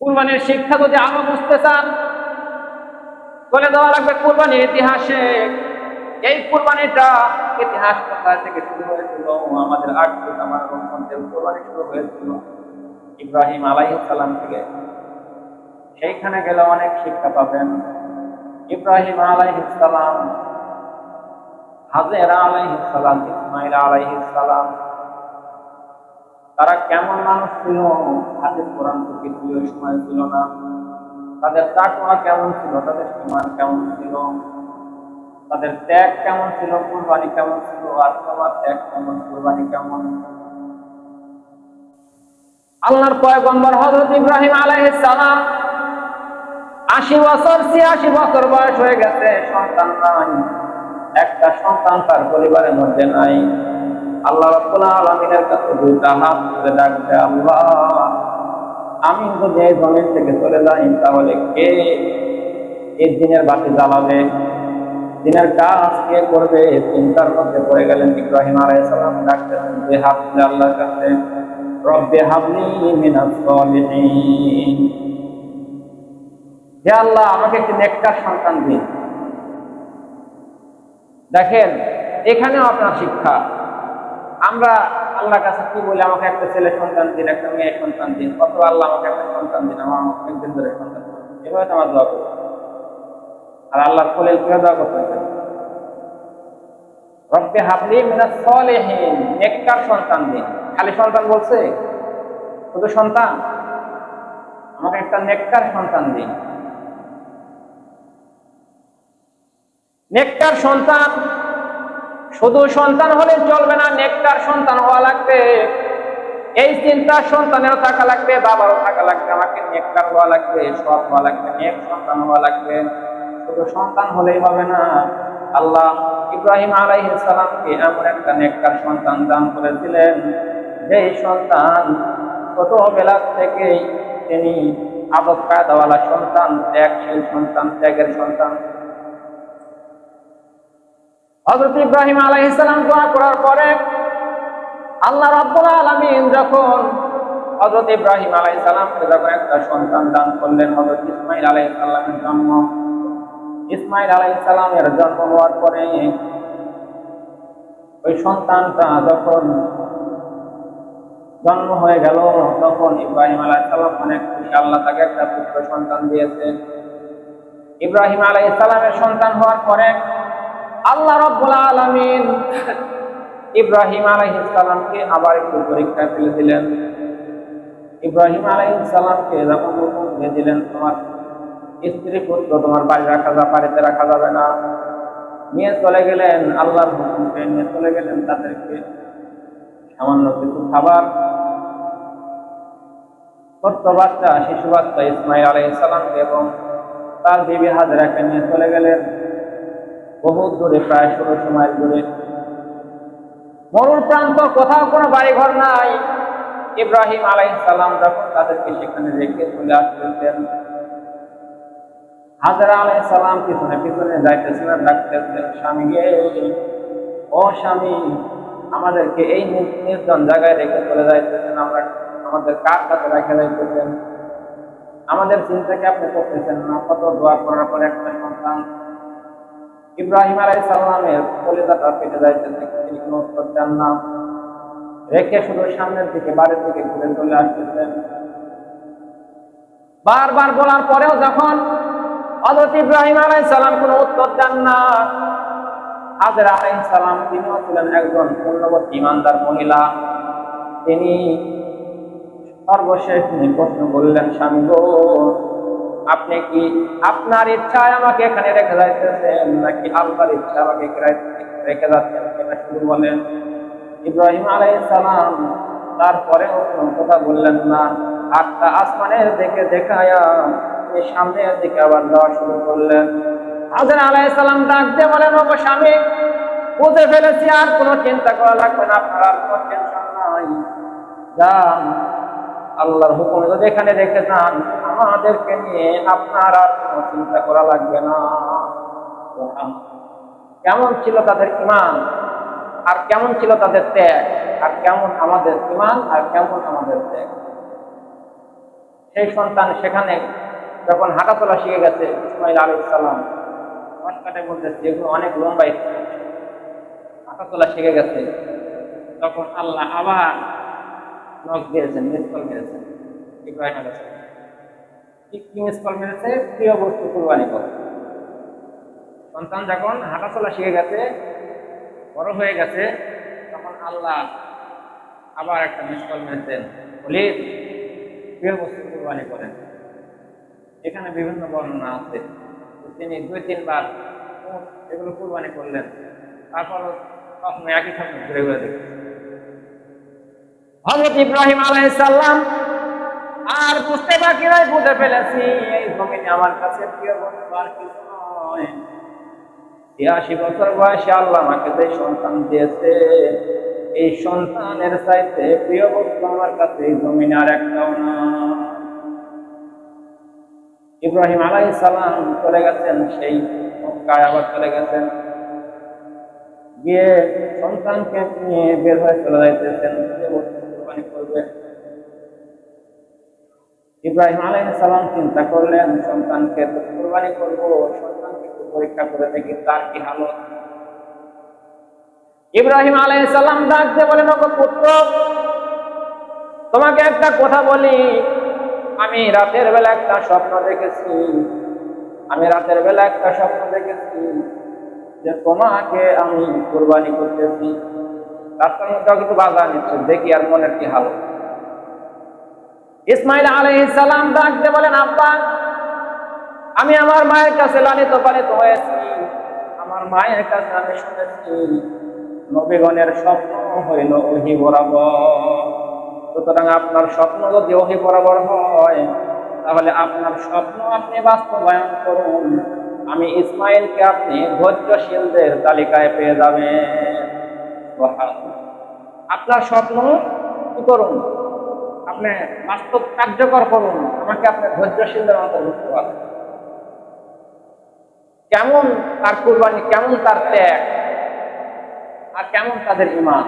কুরবানির শিক্ষা যদি আরও বুঝতে চান, বলে দেওয়া লাগবে কুরবানির ইতিহাসে এই কুরবানিটা ইতিহাস কোথা থেকে শুরু হয়েছিল আমাদের ফুট আমার কুরবানি শুরু হয়েছিল ইব্রাহিম আলাইহিস সালাম থেকে। সেইখানে গেলে অনেক শিক্ষা পাবেন। ইব্রাহিম আলাইহিস সালাম, হাজেরা আলাইহিস সালাম, ইসমাইল আলাইহিস সালাম তারা কেমন মানুষ ছিল? হাদিস কোরআন কিছু ওই সময় ছিল না। তাদের তাকওয়া কেমন ছিল? তাদের ইমান কেমন ছিল? তাদের ত্যাগ কেমন ছিল? কুরবানি কেমন ছিল? আর তোমার ত্যাগ কেমন? কুরবানি কেমন? আল্লাহর পয়গম্বর হযরত ইব্রাহিম আলাইহিস সালাম আশি বছর, ছিয়াশি বছর বয়স হয়ে গেছে, সন্তান নাই। একটা সন্তান তার পরিবারের মধ্যে নাই। আল্লাহ রাব্বুল আলামিনের কাছে দুইটা হাত তুলে ডাকছে, আল্লাহ, আমি যদি এই জমিন থেকে চলে যাই, তাহলে কে এই দিনের বাতি জ্বালাবে? দিনের কাজ কে করবে? চিন্তার মধ্যে পড়ে গেলেন ইব্রাহিম আলাইহিস সালাম ডাকতেছেন, যে হাত তুলে আল্লাহর কাছে, রব্বে হাবলি মিনাস হে আল্লাহ, আমাকে একটি নেককার সন্তান দিন। দেখেন, এখানেও আপনার শিক্ষা। আমরা আল্লাহর কাছে কি বলি, আমাকে একটা ছেলে সন্তান দিন, একটা মেয়ে সন্তান দিন কত আল্লাহ আমাকে একটা সন্তান দিন, আমার একদিন ধরে সন্তান এভাবে তো আমার দোয়া করি আর আল্লাহর কোলে কীভাবে দোয়া করতেছেন রব্বে হাবলি মিনাস সলিহিন, নেককার সন্তান দিন। খালি সন্তান বলছে? শুধু সন্তান? আমাকে একটা নেককার সন্তান দিন। নেককার সন্তান শুধু সন্তান হলে চলবে না নেকটার সন্তান হওয়া লাগবে। এই চিন্তা সন্তানেরও থাকা লাগবে, বাবারও থাকা লাগবে, আমাকে নেককার হওয়া লাগবে, সৎ হওয়া লাগবে, নেক সন্তান হওয়া লাগবে। শুধু সন্তান হলেই হবে না, আল্লাহ ইব্রাহিম আলাইহিস সালামকে এমন একটা নেকটার সন্তান দান করেছিলেন, যেই সন্তান ছোটবেলা থেকেই তিনি আদব কায়দাওয়ালা সন্তান, ত্যাগশীল সন্তান, ত্যাগের সন্তান। হযরত ইব্রাহিম আলাইহিস সালাম দোয়া করার পরে আল্লাহ রাব্বুল আলামিন যখন হযরত ইব্রাহিম আলাইহিস সালামকে যখন একটা সন্তান দান করলেন, হযরত ইসমাইল আলাইহিস সালামের জন্ম, ইসমাইল আলাইহিস সালামের জন্ম হওয়ার পরে ওই সন্তানটা যখন জন্ম হয়ে গেল, তখন ইব্রাহিম আলাইহিস সালাম অনেক খুশি। আল্লাহ তাকে একটা পুত্র সন্তান দিয়েছে। ইব্রাহিম আলাইহিস সালামের সন্তান হওয়ার পরে আল্লাহ রব্বুল আলামিন ইব্রাহিম আলাইহিস সালামকে আবার একটু পরীক্ষায় ফেলে দিলেন। ইব্রাহিম আলাইহিস সালামকে যখন হুকুম দিয়ে দিলেন, তোমার স্ত্রী পুত্র তোমার বাড়ি রাখা যা বাড়িতে রাখা যাবে না। নিয়ে চলে গেলেন, আল্লাহর হুকুমকে নিয়ে চলে গেলেন তাদেরকে সামান্য কিছু খাবার। ছোট্ট বাচ্চা, শিশু বাচ্চা ইসমাইল আলাইহিস সালামকে এবং তার বিবি হাজরাকে নিয়ে চলে গেলেন। বহুত দূরে, প্রায় ষোলোশো মাইল দূরে। মরুর প্রান্ত কোথাও কোনো বাড়ি ঘর নাই। ইব্রাহিম আলাই সালাম যখন তাদেরকে সেখানে রেখে চলে আসতেছেন, হাজারা আলাই সালাম পিছনে পিছনে যাইতেছিলেন ডাকতেছেন, স্বামী গে ও স্বামী, আমাদেরকে এই নির্জন জায়গায় রেখে চলে যাইতেছেন। আমরা, আমাদের কার কাছে রেখে যাইতেছেন? আমাদের চিন্তাকে আপনি করতেছেন না? কত দোয়া করার পরে একটা সন্তান ইব্রাহিম আলাই সাল্লামের কলিজাটা পেটে যাইতেছে, তিনি কোনো উত্তর দেন না। রেখে শুধু সামনের দিকে, বাড়ির দিকে ঘুরে চলে আসতেছেন বারবার বলার পরেও যখন হযরত ইব্রাহিম আলাই সালাম কোনো উত্তর দেন না, হাজরা আলাই সালাম তিনিও ছিলেন একজন পূর্ণবতী ইমানদার মহিলা। তিনি সর্বশেষ তিনি প্রশ্ন করলেন, স্বামী আপনি কি আপনার ইচ্ছায় আমাকে এখানে রেখে যাইতেছেন? নাকি আল্লাহর ইচ্ছা আমাকে রেখে যাচ্ছেন? এটা শুধু বলেন। ইব্রাহিম আলাইহিস সালাম তারপরেও কোনো কথা বললেন না। হাতটা আসমানের দিকে দেখায়া সামনের দিকে আবার যাওয়া শুরু করলেন। হাজার আলাইহিস সালাম ডাক বলেন ও স্বামী, বুঝে ফেলেছি, আর কোনো চিন্তা করা লাগবে না। আপনার আর কোনো টেনশন নাই। যান আল্লাহর হুকুম, যদি এখানে রেখে যান, আমাদেরকে নিয়ে আপনার আর কোনো চিন্তা করা লাগবে না। কেমন ছিল তাদের ইমান? আর কেমন ছিল তাদের ত্যাগ? আর কেমন আমাদের ইমান? আর কেমন আমাদের ত্যাগ? সেই সন্তান সেখানে যখন হাঁটাচলা শিখে গেছে, ইসমাইল আলী ইসলাম শর্টকাটে বলতেছে, এগুলো অনেক লম্বাই হাঁটাচলা শিখে গেছে। তখন আল্লাহ আবার নখ দিয়েছেন মিসকল মেরেছেন ইব্রাহিম সালাম। কি মিস কল মেরেছে? প্রিয় বস্তু কুরবানি করে। সন্তান যখন হাঁটাচলা শিখে গেছে, বড় হয়ে গেছে, তখন আল্লাহ আবার একটা মিস কল মেরেছেন। বলি, প্রিয় বস্তু কুরবানি করেন। এখানে বিভিন্ন বর্ণনা আছে। তিনি দুই, তিনবার এগুলো কুরবানি করলেন। তারপর কখনো একই স্বপ্ন ঘুরে ঘুরে দেখছেন। হজরত ইব্রাহিম আলাইসাল্লাম আর বুঝতে বাকি নয় বুঝে ফেলেছি, এই জমিনে আমার কাছে প্রিয় বছর বয়সে আল্লাহ আমাকে যে সন্তান দিয়েছে, এই সন্তানের চাইতে প্রিয় বস্তু আমার কাছে এই জমিনে আর একটাও না। ইব্রাহিম আলাই সালাম চলে গেছেন, সেই মক্কায় আবার চলে গেছেন। গিয়ে সন্তানকে নিয়ে বের হয়ে চলে যাইতেছেন। ইব্রাহিম সালাম চিন্তা করলেন, সন্তানকে কোরবানি করব, সন্তানকে পরীক্ষা করে দেখি তার কি হালত। ইব্রাহিম সালাম ডাক দিয়ে বলেন, ওগো পুত্র, তোমাকে একটা কথা বলি। আমি রাতের বেলা একটা স্বপ্ন দেখেছি। আমি রাতের বেলা একটা স্বপ্ন দেখেছি যে তোমাকে আমি কোরবানি করতেছি। রাস্তার মধ্যে কিন্তু বাধা নিচ্ছে দেখি আর মনের কি হালত। ইসমাইল আলাইহিস সালাম ডাকতে বলেন, আব্বা, আমি আমার মায়ের কাছে লালিত পালিত হয়েছি। আমার মায়ের কাছে আমি শুনেছি, নবীগণের স্বপ্ন হইল ওহি বরাবর। সুতরাং আপনার স্বপ্ন যদি ওহি বরাবর হয়, তাহলে আপনার স্বপ্ন আপনি বাস্তবায়ন করুন। আমি ইসমাইলকে আপনি ধৈর্যশীলদের তালিকায় পেয়ে যাবেন। আপনার স্বপ্ন কি করুন? আপনি বাস্তব কার্যকর করুন। আমাকে আপনি ধৈর্যশীলদের অন্তর্ভুক্ত করেন কেমন তার কুরবানি, কেমন তার ত্যাগ, আর কেমন তাদের ইমান